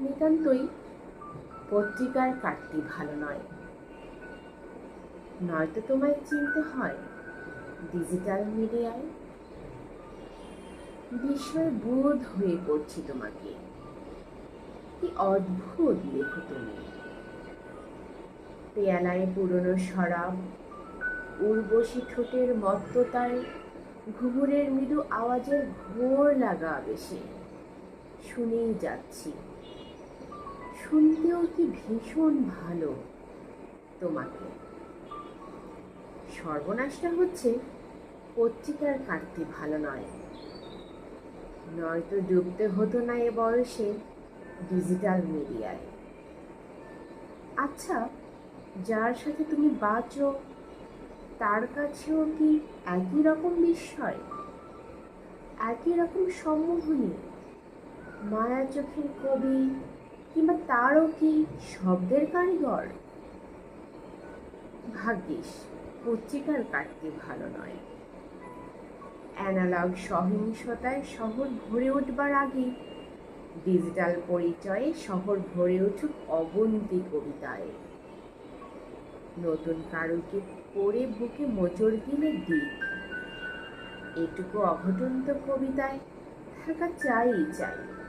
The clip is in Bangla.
নিতান্তই পত্রিকার কাটতি ভালো নয়। নয়তো তোমায় চিনতে হয় ডিজিটাল মিডিয়ায় বিস্ময় বোধ হয়ে পড়ছি তোমাকে। কি অদ্ভুত লেখো তুমি। পেয়ালায় পুরনো শরাব উর্বশী ঠোঁটের মত্ততায় ঘুঘুরের মৃদু আওয়াজের ঘোর লাগা বেশি শুনেই যাচ্ছি। শুনতেও কি ভীষণ ভালো তোমাকে? সর্বনাশটা হচ্ছে পত্রিকার কাটতে ভালো নয়। নয়তো ডুবতে হতো না এ বয়সে ডিজিটাল মিডিয়ায়। আচ্ছা যার সাথে তুমি বাঁচো, তার কাছেও কি একই রকম বিস্ময়? একই রকম সম্মোহনী? মায়া চোখের কবি কিংবা তারও কি শব্দের কারিগর? ভাগ্যিস, পত্রিকার কাটতে ভালো নয়। অ্যানালগ সহিংসতায় শহর ভরে উঠবার আগে ডিজিটাল পরিচয়ে শহর ভরে উঠুক অবন্তি কবিতায়। নতুন কারুকে পড়ে বুকে মোচড় দিলে দিক। এটুকু অঘটন্ত কবিতায় থাকা চাই চাই।